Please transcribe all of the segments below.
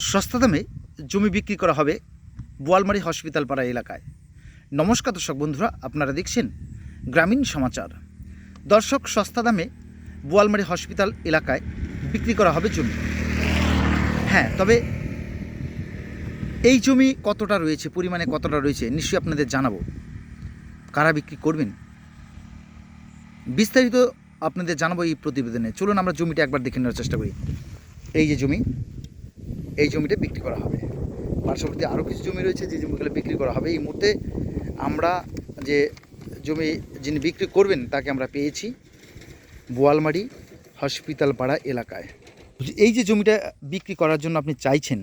সস্তা দামে জমি বিক্রি করা হবে বোয়ালমারি হসপিটাল পাড়া এলাকায়। নমস্কার দর্শক বন্ধুরা, আপনারা দেখছেন গ্রামীণ সমাচার। দর্শক, সস্তা দামে বোয়ালমারি হসপিটাল এলাকায় বিক্রি করা হবে জমি। হ্যাঁ তবে এই জমি কতটা রয়েছে, পরিমাণে কতটা রয়েছে, নিশ্চয়ই আপনাদের জানাব। কারা বিক্রি করবেন? বিস্তারিত আপনাদের জানাব এই প্রতিবেদনে। চলুন আমরা জমিটা একবার দেখে নেওয়ার চেষ্টা করি। এই যে জমি এই জমিটা বিক্রি করা হবে। পার্শ্ববর্তী আরও কিছু জমি রয়েছে যে জমিগুলো বিক্রি করা হবে। এই মুহূর্তে আমরা যে জমি যিনি বিক্রি করবেন তাকে আমরা পেয়েছি বোয়ালমারি হসপিটাল পাড়া এলাকায় এই যে জমিটা বিক্রি করার জন্য আপনি চাইছেন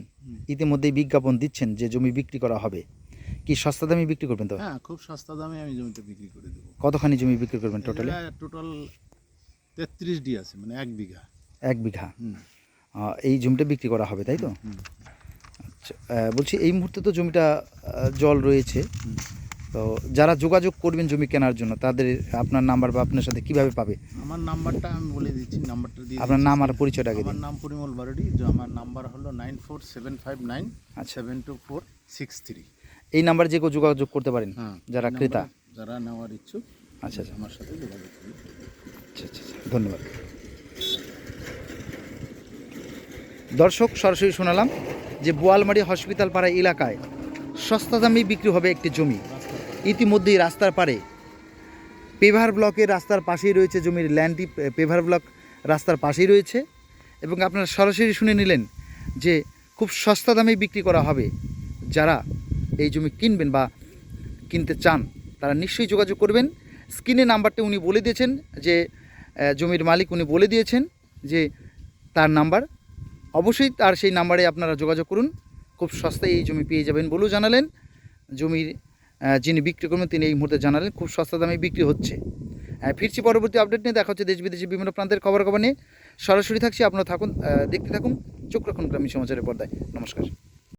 ইতিমধ্যেই বিজ্ঞাপন দিচ্ছেন যে জমি বিক্রি করা হবে। কি সস্তা দামে বিক্রি করবেন তো? হ্যাঁ খুব সস্তা দামে আমি জমিটা বিক্রি করে দেবো। কতখানি জমি বিক্রি করবেন টোটালি? টোটাল তেত্রিশ ডি আছে মানে এক বিঘা। এক বিঘা। এই জমিটা বিক্রি করা হবে তাই তো? আচ্ছা বলছি এই মুহূর্তে তো জমিটা জল রয়েছে। তো যারা যোগাযোগ করবেন জমি কেনার জন্য তাদের আপনার নাম্বার বা আপনার সাথে কীভাবে পাবে? আমার নাম্বারটা আমি বলে দিচ্ছি নাম্বারটা দিয়ে আপনার নাম আর পরিচয়টা আগে আমার নাম পরিমল বারডি যে আমার নাম্বার হলো nine four seven five nine আচ্ছা। Seven two four six three. এই নাম্বার যে কেউ যোগাযোগ করতে পারেন হ্যাঁ যারা ক্রেতা। যারা নেওয়ার ইচ্ছুক আচ্ছা আচ্ছা। আমার সাথে যোগাযোগ করুন। আচ্ছা আচ্ছা আচ্ছা, ধন্যবাদ। দর্শক, সরাসরি শোনালাম যে বোয়ালমারি হসপিটাল পাড়া এলাকায় সস্তা দামে বিক্রি হবে একটি জমি। ইতিমধ্যেই রাস্তার পারে পেভার ব্লকের রাস্তার পাশেই রয়েছে জমির ল্যান্ডটি, পেভার ব্লক রাস্তার পাশেই রয়েছে এবং আপনারা সরাসরি শুনে নিলেন যে খুব সস্তা দামে বিক্রি করা হবে। যারা এই জমি কিনবেন বা কিনতে চান, তারা নিশ্চয়ই যোগাযোগ করবেন। স্ক্রিনে নাম্বারটি উনি বলে দিয়েছেন যে জমির মালিক উনি বলে দিয়েছেন যে, তার নাম্বার অবশ্যই তার সেই নাম্বারে আপনারা যোগাযোগ করুন। খুব সস্তায় এই জমি পেয়ে যাবেন বলেও জানালেন। জমির যিনি বিক্রি করবেন তিনি এই মুহূর্তে জানালেন, খুব সস্তা দামে বিক্রি হচ্ছে। ফিরছি পরবর্তী আপডেট নিয়ে, দেখা হচ্ছে দেশ বিদেশে বিভিন্ন প্রান্তের খবর খবর নিয়ে। সরাসরি থাকছি, আপনারা থাকুন দেখতে থাকুন। চোখ রাখুন গ্রামীণ সমাচারের পর্দায়। নমস্কার।